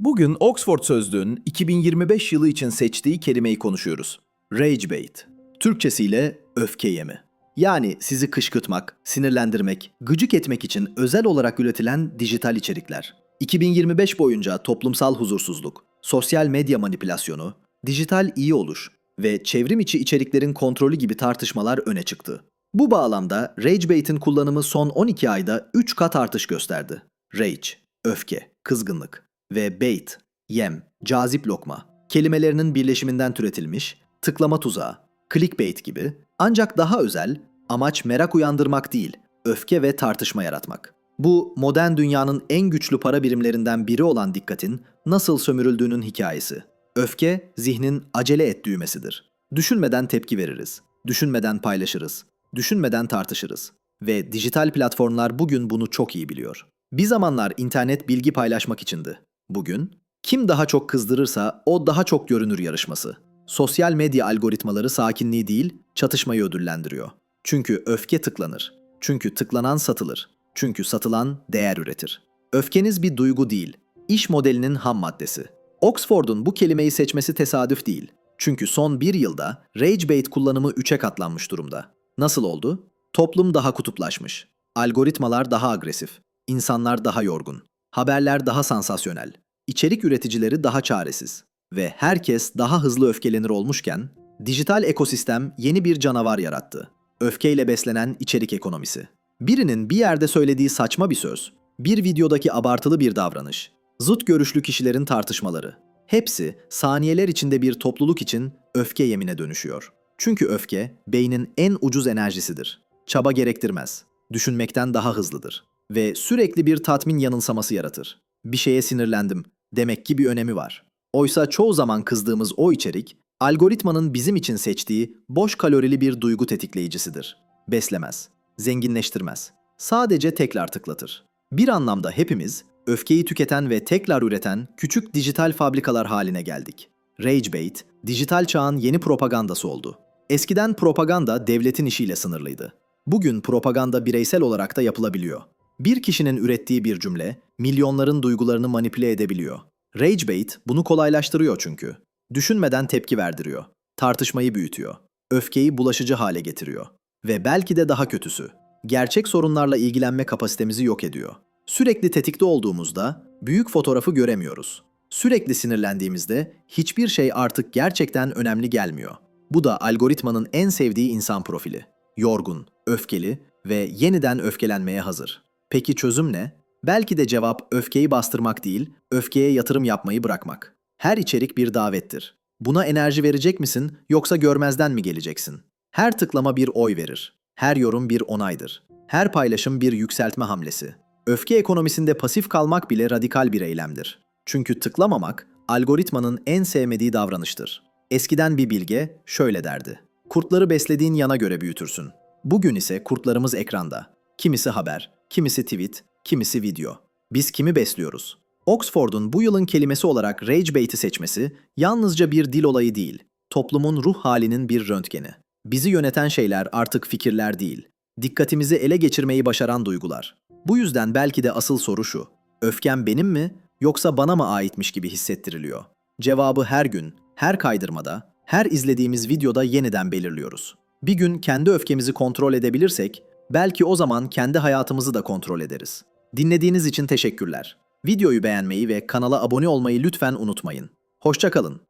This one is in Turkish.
Bugün Oxford Sözlüğü'nün 2025 yılı için seçtiği kelimeyi konuşuyoruz. Rage bait. Türkçesiyle öfke yemi. Yani sizi kışkırtmak, sinirlendirmek, gıcık etmek için özel olarak üretilen dijital içerikler. 2025 boyunca toplumsal huzursuzluk, sosyal medya manipülasyonu, dijital iyi oluş ve çevrim içi içeriklerin kontrolü gibi tartışmalar öne çıktı. Bu bağlamda Rage bait'in kullanımı son 12 ayda 3 kat artış gösterdi. Rage, öfke, kızgınlık ve bait, yem, cazip lokma kelimelerinin birleşiminden türetilmiş tıklama tuzağı, clickbait gibi ancak daha özel, amaç merak uyandırmak değil, öfke ve tartışma yaratmak. Bu modern dünyanın en güçlü para birimlerinden biri olan dikkatin nasıl sömürüldüğünün hikayesi. Öfke, zihnin acele et düğmesidir. Düşünmeden tepki veririz. Düşünmeden paylaşırız. Düşünmeden tartışırız. Ve dijital platformlar bugün bunu çok iyi biliyor. Bir zamanlar internet bilgi paylaşmak içindi. Bugün kim daha çok kızdırırsa o daha çok görünür yarışması. Sosyal medya algoritmaları sakinliği değil, çatışmayı ödüllendiriyor. Çünkü öfke tıklanır. Çünkü tıklanan satılır. Çünkü satılan değer üretir. Öfkeniz bir duygu değil, iş modelinin ham maddesi. Oxford'un bu kelimeyi seçmesi tesadüf değil. Çünkü son bir yılda rage bait kullanımı 3'e katlanmış durumda. Nasıl oldu? Toplum daha kutuplaşmış. Algoritmalar daha agresif. insanlar daha yorgun. Haberler daha sansasyonel. içerik üreticileri daha çaresiz. Ve herkes daha hızlı öfkelenir olmuşken, dijital ekosistem yeni bir canavar yarattı. Öfkeyle beslenen içerik ekonomisi. Birinin bir yerde söylediği saçma bir söz, bir videodaki abartılı bir davranış, zıt görüşlü kişilerin tartışmaları. Hepsi saniyeler içinde bir topluluk için öfke yemine dönüşüyor. Çünkü öfke beynin en ucuz enerjisidir. Çaba gerektirmez. Düşünmekten daha hızlıdır ve sürekli bir tatmin yanılsaması yaratır. Bir şeye sinirlendim. Demek ki bir önemi var. Oysa çoğu zaman kızdığımız o içerik, algoritmanın bizim için seçtiği boş kalorili bir duygu tetikleyicisidir. Beslemez, zenginleştirmez. Sadece tekrar tıklatır. Bir anlamda hepimiz öfkeyi tüketen ve tekrar üreten küçük dijital fabrikalar haline geldik. Rage bait, dijital çağın yeni propagandası oldu. Eskiden propaganda devletin işiyle sınırlıydı. Bugün propaganda bireysel olarak da yapılabiliyor. Bir kişinin ürettiği bir cümle milyonların duygularını manipüle edebiliyor. Rage bait bunu kolaylaştırıyor çünkü. Düşünmeden tepki verdiriyor. Tartışmayı büyütüyor. Öfkeyi bulaşıcı hale getiriyor. Ve belki de daha kötüsü. Gerçek sorunlarla ilgilenme kapasitemizi yok ediyor. Sürekli tetikte olduğumuzda büyük fotoğrafı göremiyoruz. Sürekli sinirlendiğimizde hiçbir şey artık gerçekten önemli gelmiyor. Bu da algoritmanın en sevdiği insan profili. Yorgun, öfkeli ve yeniden öfkelenmeye hazır. Peki çözüm ne? Belki de cevap öfkeyi bastırmak değil, öfkeye yatırım yapmayı bırakmak. Her içerik bir davettir. Buna enerji verecek misin yoksa görmezden mi geleceksin? Her tıklama bir oy verir. Her yorum bir onaydır. Her paylaşım bir yükseltme hamlesi. Öfke ekonomisinde pasif kalmak bile radikal bir eylemdir. Çünkü tıklamamak algoritmanın en sevmediği davranıştır. Eskiden bir bilge şöyle derdi. Kurtları beslediğin yana göre büyütürsün. Bugün ise kurtlarımız ekranda. Kimisi haber, kimisi tweet, kimisi video. Biz kimi besliyoruz? Oxford'un bu yılın kelimesi olarak rage bait'i seçmesi yalnızca bir dil olayı değil, toplumun ruh halinin bir röntgeni. Bizi yöneten şeyler artık fikirler değil, dikkatimizi ele geçirmeyi başaran duygular. Bu yüzden belki de asıl soru şu. Öfkem benim mi yoksa bana mı aitmiş gibi hissettiriliyor? Cevabı her gün, her kaydırmada, her izlediğimiz videoda yeniden belirliyoruz. Bir gün kendi öfkemizi kontrol edebilirsek, belki o zaman kendi hayatımızı da kontrol ederiz. Dinlediğiniz için teşekkürler. Videoyu beğenmeyi ve kanala abone olmayı lütfen unutmayın. Hoşçakalın.